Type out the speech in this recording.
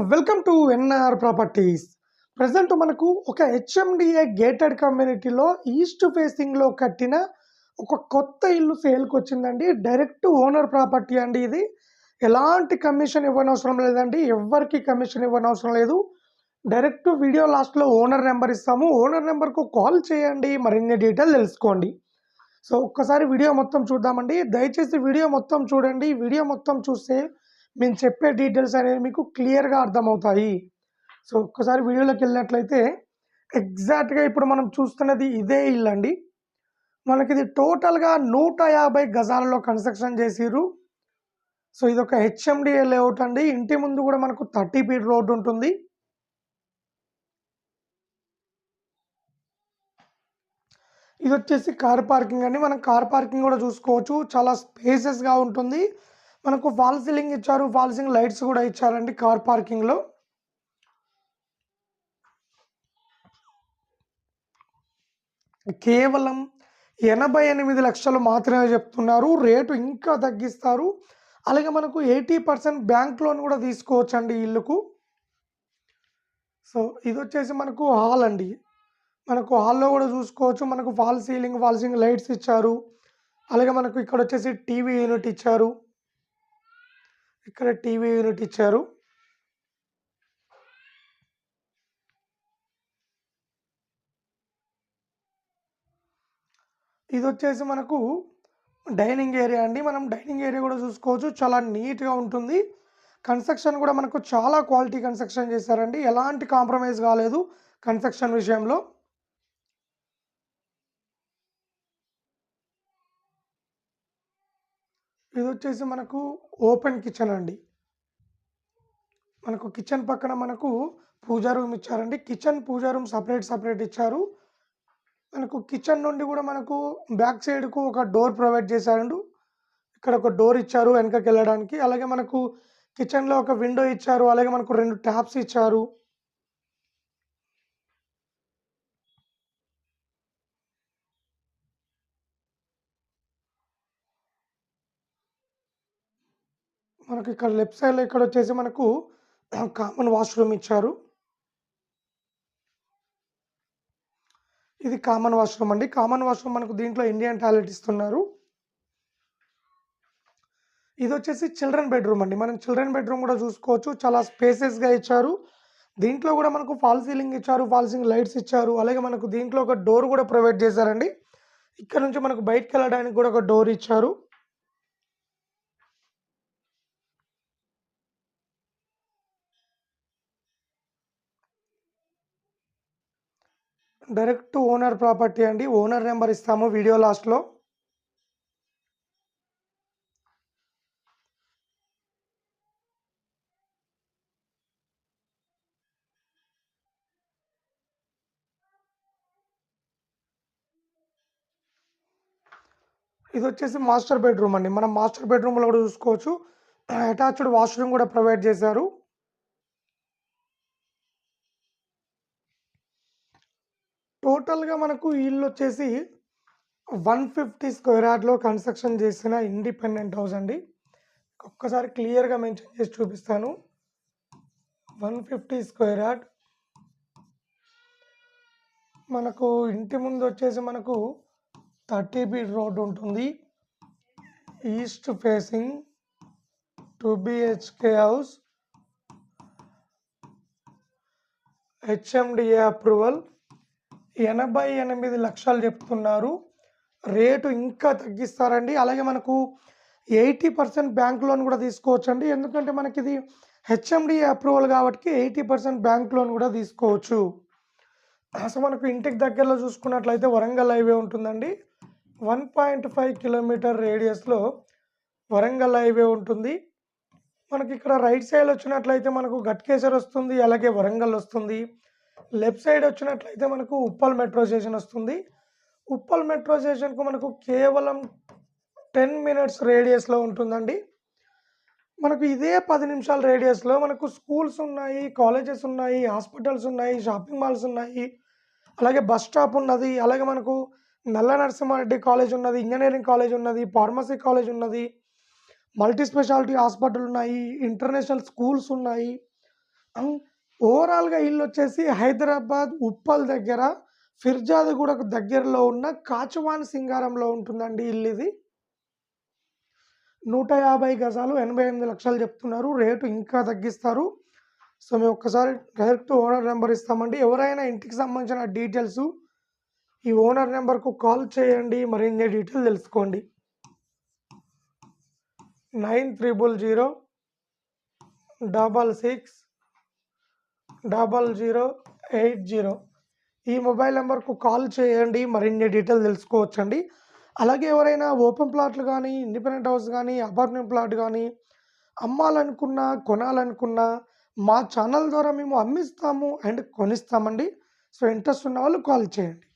Welcome to NR properties. Present మనకు ఒక HMDA gated కమ్యూనిటీలో ఈస్ట్ ఫేసింగ్లో కట్టిన ఒక కొత్త ఇల్లు సేల్కి వచ్చిందండి డైరెక్ట్ ఓనర్ ప్రాపర్టీ అండి ఇది. ఎలాంటి కమిషన్ ఇవ్వనవసరం లేదండి. ఎవరికి కమిషన్ ఇవ్వనవసరం లేదు. డైరెక్ట్ వీడియో లాస్ట్లో ఓనర్ నెంబర్ ఇస్తాము. ఓనర్ నెంబర్కు కాల్ చేయండి. మరిన్ని డీటెయిల్ తెలుసుకోండి. సో ఒక్కసారి వీడియో మొత్తం చూద్దామండి. దయచేసి వీడియో మొత్తం చూడండి. వీడియో మొత్తం చూస్తే మేము చెప్పే డీటెయిల్స్ అనేవి మీకు క్లియర్గా అర్థమవుతాయి. సో ఒక్కసారి వీడియోలోకి వెళ్ళినట్లయితే ఎగ్జాక్ట్గా ఇప్పుడు మనం చూస్తున్నది ఇదే ఇల్లు అండి. మనకి ఇది టోటల్గా నూట యాభై గజాలలో కన్స్ట్రక్షన్ చేసిర్రు. సో ఇది ఒక హెచ్ఎండిఏ లేఅవుట్ అండి. ఇంటి ముందు కూడా మనకు థర్టీ ఫీట్ రోడ్డు ఉంటుంది. ఇది వచ్చేసి కార్ పార్కింగ్ అండి. మనం కార్ పార్కింగ్ కూడా చూసుకోవచ్చు. చాలా స్పేసెస్గా ఉంటుంది. మనకు ఫాల్ సీలింగ్ ఇచ్చారు ఫాల్ సీలింగ్ లైట్స్ కూడా ఇచ్చారండి కార్ పార్కింగ్లో కేవలం ఎనభై ఎనిమిది లక్షలు మాత్రమే చెప్తున్నారు. రేటు ఇంకా తగ్గిస్తారు. అలాగే మనకు ఎయిటీ పర్సెంట్ బ్యాంక్ లోన్ కూడా తీసుకోవచ్చు అండి ఇల్లుకు. సో ఇది వచ్చేసి మనకు హాల్ అండి. మనకు హాల్లో కూడా చూసుకోవచ్చు. మనకు fall ceiling fall ceiling lights ఇచ్చారు. అలాగే మనకు ఇక్కడ వచ్చేసి టీవీ యూనిట్ ఇచ్చారు. ఇక్కడ టీవీ యూనిట్ ఇచ్చారు. ఇది వచ్చేసి మనకు డైనింగ్ ఏరియా అండి. మనం డైనింగ్ ఏరియా కూడా చూసుకోవచ్చు. చాలా నీట్గా ఉంటుంది. కన్స్ట్రక్షన్ కూడా మనకు చాలా క్వాలిటీ కన్స్ట్రక్షన్ చేశారండి. ఎలాంటి కాంప్రమైజ్ కాలేదు కన్స్ట్రక్షన్ విషయంలో. ఇది వచ్చేసి మనకు ఓపెన్ కిచెన్ అండి. మనకు కిచెన్ పక్కన మనకు పూజా రూమ్ ఇచ్చారండి. Kitchen puja room separate separate ఇచ్చారు. మనకు కిచెన్ నుండి కూడా మనకు బ్యాక్ సైడ్కు ఒక డోర్ ప్రొవైడ్ చేశారండు. ఇక్కడ ఒక డోర్ ఇచ్చారు వెనకకి వెళ్ళడానికి అలాగే మనకు కిచెన్లో ఒక విండో ఇచ్చారు. అలాగే మనకు రెండు ట్యాప్స్ ఇచ్చారు. మనకు ఇక్కడ లెఫ్ట్ సైడ్లో ఇక్కడ వచ్చేసి మనకు కామన్ వాష్రూమ్ ఇచ్చారు. ఇది కామన్ వాష్రూమ్ అండి. కామన్ వాష్రూమ్ మనకు దీంట్లో ఇండియన్ టాయిలెట్ ఇస్తున్నారు. ఇది వచ్చేసి చిల్డ్రన్ బెడ్రూమ్ అండి. మనం చిల్డ్రన్ బెడ్రూమ్ కూడా చూసుకోవచ్చు. చాలా స్పేసెస్గా ఇచ్చారు. దీంట్లో కూడా మనకు ఫాల్ సీలింగ్ ఇచ్చారు ఫాల్ సీలింగ్ లైట్స్ ఇచ్చారు. అలాగే మనకు దీంట్లో ఒక డోర్ కూడా ప్రొవైడ్ చేశారండి. ఇక్కడ నుంచి మనకు బయటకు వెళ్ళడానికి కూడా ఒక డోర్ ఇచ్చారు. డైరెక్ట్ ఓనర్ ప్రాపర్టీ అండి. ఓనర్ నెంబర్ ఇస్తాము వీడియో లాస్ట్లో. ఇది వచ్చేసి మాస్టర్ బెడ్రూమ్ అండి. మనం మాస్టర్ బెడ్రూమ్లో కూడా చూసుకోవచ్చు. అటాచ్డ్ వాష్రూమ్ కూడా ప్రొవైడ్ చేశారు. టోటల్గా మనకు ఇల్లు వచ్చేసి వన్ ఫిఫ్టీ స్క్వేర్ యార్డ్లో కన్స్ట్రక్షన్ చేసిన ఇండిపెండెంట్ హౌస్ అండి. ఒక్కసారి క్లియర్గా మెన్షన్ చేసి చూపిస్తాను. One fifty square yard. మనకు ఇంటి ముందు వచ్చేసి మనకు థర్టీ ఫీట్ రోడ్ ఉంటుంది. East facing two BHK house. HMDA approval. ఎనభై ఎనిమిది లక్షలు చెప్తున్నారు. రేటు ఇంకా తగ్గిస్తారండి. అలాగే మనకు ఎయిటీ పర్సెంట్ బ్యాంక్ లోన్ కూడా తీసుకోవచ్చండి. ఎందుకంటే మనకి ఇది హెచ్ఎండిఏ అప్రూవల్ కాబట్టి ఎయిటీ పర్సెంట్ బ్యాంక్ లోన్ కూడా తీసుకోవచ్చు. అసలు మనకు ఇంటికి దగ్గరలో చూసుకున్నట్లయితే వరంగల్ హైవే ఉంటుందండి. వన్ పాయింట్ ఫైవ్ కిలోమీటర్ రేడియస్లో వరంగల్ హైవే ఉంటుంది. మనకి ఇక్కడ రైట్ సైడ్ వచ్చినట్లయితే మనకు గట్కేసర్ వస్తుంది. అలాగే వరంగల్ వస్తుంది. లెఫ్ట్ సైడ్ వచ్చినట్లయితే మనకు ఉప్పల్ మెట్రో స్టేషన్ వస్తుంది. ఉప్పల్ మెట్రో స్టేషన్కు మనకు కేవలం టెన్ మినిట్స్ రేడియస్లో ఉంటుందండి. మనకు ఇదే పది నిమిషాల రేడియస్లో మనకు స్కూల్స్ ఉన్నాయి కాలేజెస్ ఉన్నాయి హాస్పిటల్స్ ఉన్నాయి షాపింగ్ మాల్స్ ఉన్నాయి. అలాగే బస్ స్టాప్ ఉన్నది అలాగే మనకు నల్ల నరసింహారెడ్డి కాలేజ్ ఉన్నది ఇంజనీరింగ్ కాలేజ్ ఉన్నది ఫార్మసీ కాలేజ్ ఉన్నది. మల్టీ స్పెషాలిటీ హాస్పిటల్ ఉన్నాయి ఇంటర్నేషనల్ స్కూల్స్ ఉన్నాయి. ఓవరాల్గా ఇల్లు వచ్చేసి హైదరాబాద్ ఉప్పల్ దగ్గర ఫిర్జాదిగూడకు దగ్గరలో ఉన్న కాచువాన్ సింగారంలో ఉంటుందండి ఇల్లుది నూట యాభై గజాలు 88,00,000 చెప్తున్నారు. రేటు ఇంకా తగ్గిస్తారు. సో, మేము ఒక్కసారి డైరెక్ట్ ఓనర్ నెంబర్ ఇస్తామండి. ఎవరైనా ఇంటికి సంబంధించిన డీటెయిల్స్ ఈ ఓనర్ నెంబర్కు కాల్ చేయండి. మరిన్ని డీటెయిల్ తెలుసుకోండి. Nine triple zero double six double zero eight zero ఈ మొబైల్ నెంబర్కు కాల్ చేయండి. మరిన్ని డీటెయిల్ తెలుసుకోవచ్చండి. అలాగే ఎవరైనా ఓపెన్ ప్లాట్లు కానీ ఇండిపెండెంట్ హౌస్ కానీ అపార్ట్మెంట్ ప్లాట్ కానీ అమ్మాలనుకున్నా, కొనాలనుకున్నా మా ఛానల్ ద్వారా మేము అమ్మిస్తాము అండ్ కొనిస్తామండి. సో, ఇంట్రెస్ట్ ఉన్న వాళ్ళు కాల్ చేయండి.